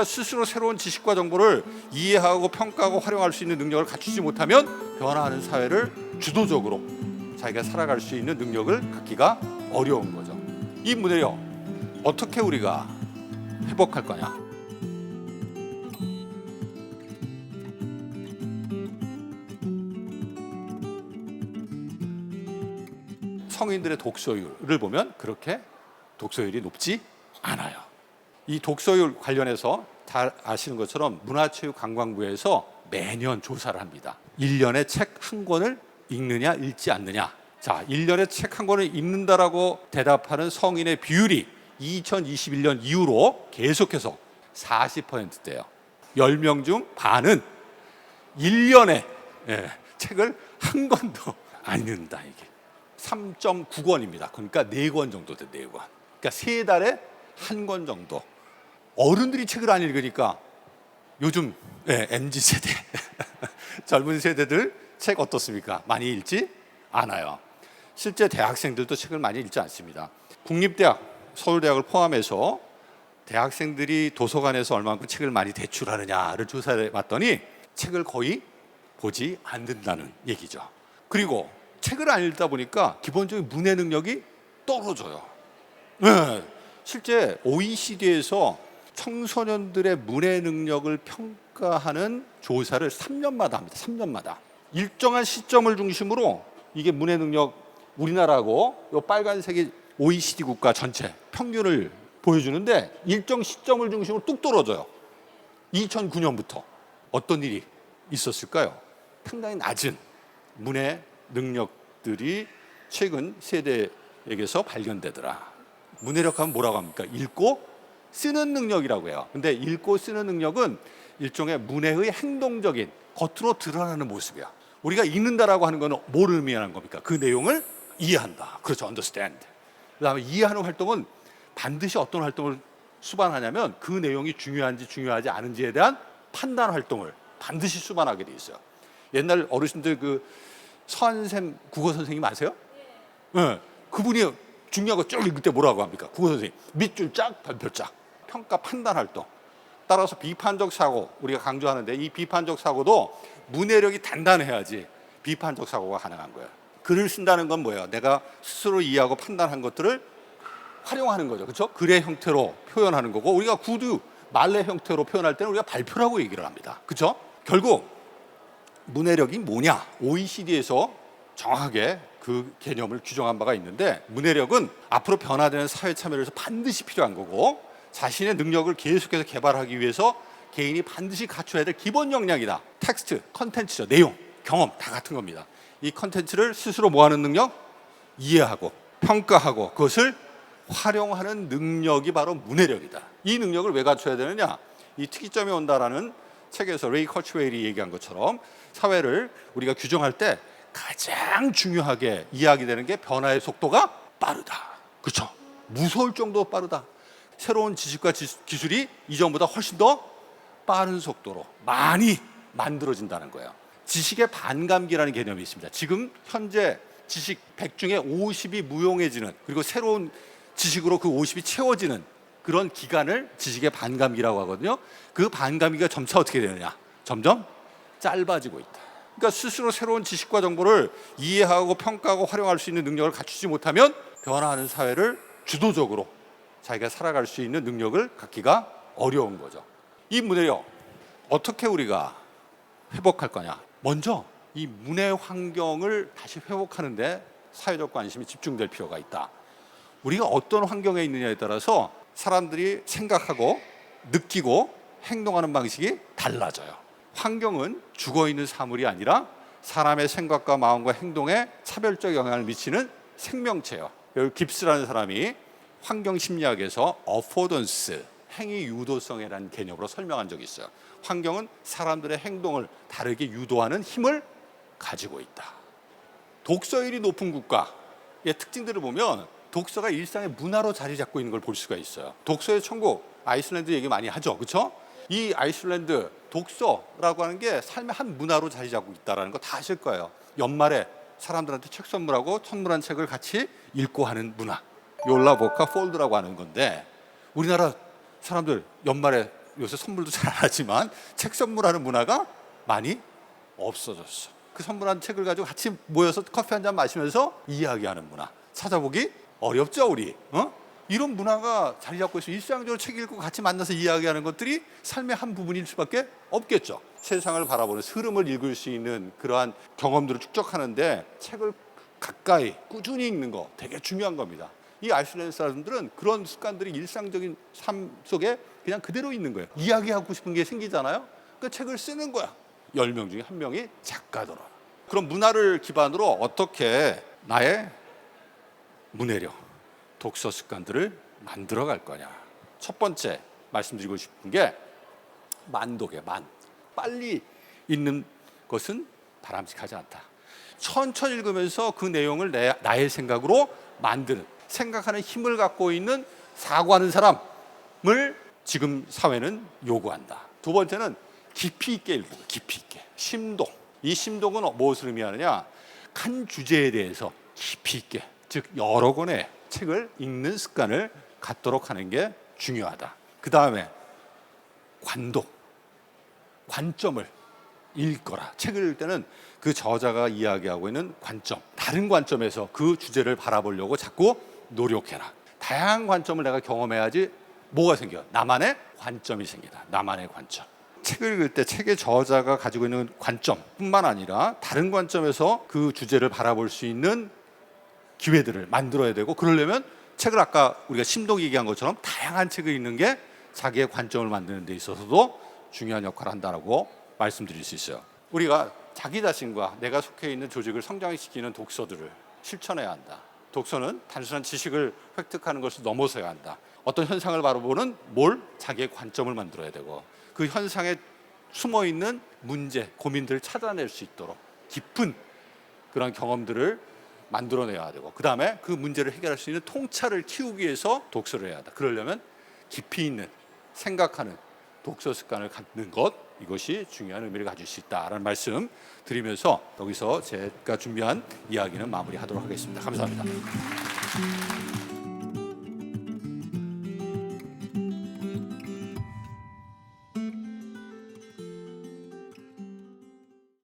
그러니까 스스로 새로운 지식과 정보를 이해하고 평가하고 활용할 수 있는 능력을 갖추지 못하면 변화하는 사회를 주도적으로 자기가 살아갈 수 있는 능력을 갖기가 어려운 거죠. 이 문제요 어떻게 우리가 회복할 거냐? 성인들의 독서율을 보면 그렇게 독서율이 높지. 이 독서율 관련해서 잘 아시는 것처럼 문화체육관광부에서 매년 조사를 합니다. 1년에 책 한 권을 읽느냐 읽지 않느냐. 자, 1년에 책 한 권을 읽는다라고 대답하는 성인의 비율이 2021년 이후로 계속해서 40%대요. 10명 중 반은 1년에 예, 책을 한 권도 안 읽는다 이게. 3.9권입니다. 그러니까 4권 정도 돼, 4권. 그러니까 세 달에 한 권 정도. 어른들이 책을 안 읽으니까 요즘 예, MZ 세대 젊은 세대들 책 어떻습니까? 많이 읽지 않아요. 실제 대학생들도 책을 많이 읽지 않습니다. 국립대학, 서울대학을 포함해서 대학생들이 도서관에서 얼마만큼 책을 많이 대출하느냐를 조사해 봤더니 책을 거의 보지 않는다는 얘기죠. 그리고 책을 안 읽다 보니까 기본적인 문해 능력이 떨어져요. 네. 실제 OECD에서 청소년들의 문해 능력을 평가하는 조사를 3년마다 합니다. 3년마다. 일정한 시점을 중심으로 이게 문해 능력 우리나라고 요 빨간색이 OECD 국가 전체 평균을 보여주는데 일정 시점을 중심으로 뚝 떨어져요. 2009년부터 어떤 일이 있었을까요? 상당히 낮은 문해 능력들이 최근 세대에게서 발견되더라. 문해력 하면 뭐라고 합니까? 읽고 쓰는 능력이라고 해요. 근데 읽고 쓰는 능력은 일종의 문해의 행동적인 겉으로 드러나는 모습이야. 우리가 읽는다라고 하는 거는 뭘 의미하는 겁니까? 그 내용을 이해한다. 그렇죠. understand. 그다음에 이해하는 활동은 반드시 어떤 활동을 수반하냐면 그 내용이 중요한지 중요하지 않은지에 대한 판단 활동을 반드시 수반하게 돼 있어요. 옛날 어르신들 그 서한샘 국어 선생님 아세요? 네. 그분이 중요한 거 쭉 읽을 때 뭐라고 합니까? 국어 선생님 밑줄 짝 별표 짝 평가 판단 활동 따라서 비판적 사고 우리가 강조하는데 이 비판적 사고도 문해력이 단단해야지 비판적 사고가 가능한 거예요. 글을 쓴다는 건 뭐예요? 내가 스스로 이해하고 판단한 것들을 활용하는 거죠. 그렇죠? 글의 형태로 표현하는 거고 우리가 구두 말의 형태로 표현할 때는 우리가 발표라고 얘기를 합니다. 그렇죠? 결국 문해력이 뭐냐? OECD에서 정확하게 그 개념을 규정한 바가 있는데 문해력은 앞으로 변화되는 사회 참여를 위해서 반드시 필요한 거고 자신의 능력을 계속해서 개발하기 위해서 개인이 반드시 갖춰야 될 기본 역량이다. 텍스트, 컨텐츠죠. 내용, 경험 다 같은 겁니다. 이 컨텐츠를 스스로 뭐하는 능력? 이해하고 평가하고 그것을 활용하는 능력이 바로 문해력이다. 이 능력을 왜 갖춰야 되느냐? 이 특이점이 온다라는 책에서 레이 커츠웨일이 얘기한 것처럼 사회를 우리가 규정할 때 가장 중요하게 이해하게 되는 게 변화의 속도가 빠르다. 그렇죠? 무서울 정도로 빠르다. 새로운 지식과 지- 기술이 이전보다 훨씬 더 빠른 속도로 많이 만들어진다는 거예요. 지식의 반감기라는 개념이 있습니다. 지금 현재 지식 100 중에 50이 무용해지는 그리고 새로운 지식으로 그 50이 채워지는 그런 기간을 지식의 반감기라고 하거든요. 그 반감기가 점차 어떻게 되느냐? 점점 짧아지고 있다. 그러니까 스스로 새로운 지식과 정보를 이해하고 평가하고 활용할 수 있는 능력을 갖추지 못하면 변화하는 사회를 주도적으로 자기가 살아갈 수 있는 능력을 갖기가 어려운 거죠. 이 문제요. 어떻게 우리가 회복할 거냐? 먼저 이 문해 환경을 다시 회복하는데 사회적 관심이 집중될 필요가 있다. 우리가 어떤 환경에 있느냐에 따라서 사람들이 생각하고 느끼고 행동하는 방식이 달라져요. 환경은 죽어 있는 사물이 아니라 사람의 생각과 마음과 행동에 차별적 영향을 미치는 생명체예요. 여기 깁스라는 사람이 환경 심리학에서 어포던스 행위 유도성이라는 개념으로 설명한 적이 있어요. 환경은 사람들의 행동을 다르게 유도하는 힘을 가지고 있다. 독서율이 높은 국가의 특징들을 보면 독서가 일상의 문화로 자리 잡고 있는 걸 볼 수가 있어요. 독서의 천국 아이슬란드 얘기 많이 하죠, 그렇죠? 이 아이슬란드 독서라고 하는 게 삶의 한 문화로 자리 잡고 있다라는 거 다 아실 거예요. 연말에 사람들한테 책 선물하고 선물한 책을 같이 읽고 하는 문화. 욜라보카 폴드라고 하는 건데 우리나라 사람들 연말에 요새 선물도 잘 안 하지만 책 선물하는 문화가 많이 없어졌어. 그 선물한 책을 가지고 같이 모여서 커피 한 잔 마시면서 이야기하는 문화 찾아보기 어렵죠 우리. 어? 이런 문화가 자리 잡고 있어. 일상적으로 책 읽고 같이 만나서 이야기하는 것들이 삶의 한 부분일 수밖에 없겠죠. 세상을 바라보는 흐름을 읽을 수 있는 그러한 경험들을 축적하는데 책을 가까이 꾸준히 읽는 거 되게 중요한 겁니다. 이 아이슬란드 사람들은 그런 습관들이 일상적인 삶 속에 그냥 그대로 있는 거예요. 이야기하고 싶은 게 생기잖아요. 그 책을 쓰는 거야. 열 명 중에 한 명이 작가더라. 그럼 문화를 기반으로 어떻게 나의 문해력, 독서 습관들을 만들어 갈 거냐. 첫 번째 말씀드리고 싶은 게 만독이에요. 만. 빨리 읽는 것은 바람직하지 않다. 천천히 읽으면서 그 내용을 내, 나의 생각으로 만드는 생각하는 힘을 갖고 있는 사고하는 사람을 지금 사회는 요구한다. 두 번째는 깊이 있게 거, 깊이 있게. 심도. 이 심도는 무엇을 의미하느냐? 한 주제에 대해서 깊이 있게, 즉 여러 권의 책을 읽는 습관을 갖도록 하는 게 중요하다. 그 다음에 관독, 관점을 읽거라. 책을 읽을 때는 그 저자가 이야기하고 있는 관점, 다른 관점에서 그 주제를 바라보려고 자꾸 노력해라. 다양한 관점을 내가 경험해야지 뭐가 생겨? 나만의 관점이 생기다. 나만의 관점. 책을 읽을 때 책의 저자가 가지고 있는 관점뿐만 아니라 다른 관점에서 그 주제를 바라볼 수 있는 기회들을 만들어야 되고 그러려면 책을 아까 우리가 심독 얘기한 것처럼 다양한 책을 읽는 게 자기의 관점을 만드는 데 있어서도 중요한 역할을 한다라고 말씀드릴 수 있어요. 우리가 자기 자신과 내가 속해 있는 조직을 성장시키는 독서들을 실천해야 한다. 독서는 단순한 지식을 획득하는 것을 넘어서야 한다. 어떤 현상을 바라보는 뭘 자기의 관점을 만들어야 되고 그 현상에 숨어 있는 문제, 고민들을 찾아낼 수 있도록 깊은 그런 경험들을 만들어내야 되고 그 다음에 그 문제를 해결할 수 있는 통찰을 키우기 위해서 독서를 해야 한다. 그러려면 깊이 있는 생각하는 독서 습관을 갖는 것 이것이 중요한 의미를 가질 수 있다라는 말씀 드리면서 여기서 제가 준비한 이야기는 마무리하도록 하겠습니다. 감사합니다.